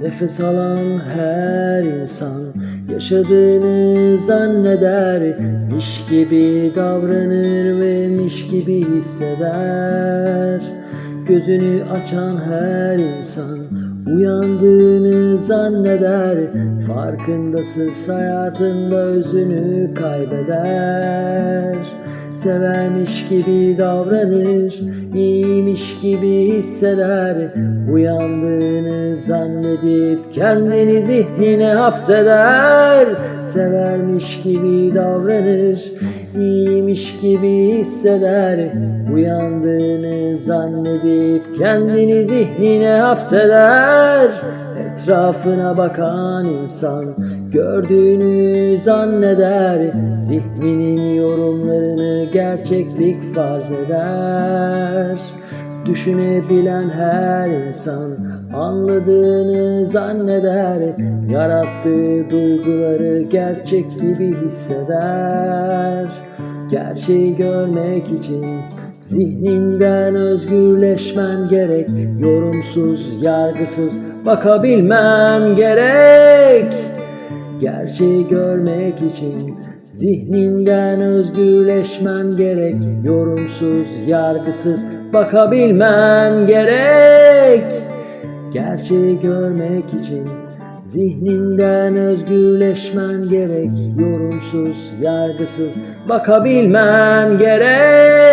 Nefes alan her insan yaşadığını zanneder. Miş gibi davranır ve miş gibi hisseder. Gözünü açan her insan uyandığını zanneder. Farkındasız hayatında özünü kaybeder Severmiş gibi davranır, iyiymiş gibi hisseder. Uyandığını zannedip kendini zihnine hapseder. Severmiş gibi davranır, iyiymiş gibi hisseder. Uyandığını zannedip kendini zihnine hapseder. Etrafına bakan insan gördüğünü zanneder. Zihninin yorumlarını gerçeklik farz eder. Düşünebilen her insan anladığını zanneder. Yarattığı duyguları gerçek gibi hisseder. Gerçeği görmek için Zihninden özgürleşmen gerek. Yorumsuz, yargısız bakabilmen gerek. Gerçeği görmek için Zihninden özgürleşmen gerek Yorumsuz, yargısız bakabilmen gerek. Gerçeği görmek için Zihninden özgürleşmen gerek Yorumsuz, yargısız bakabilmen gerek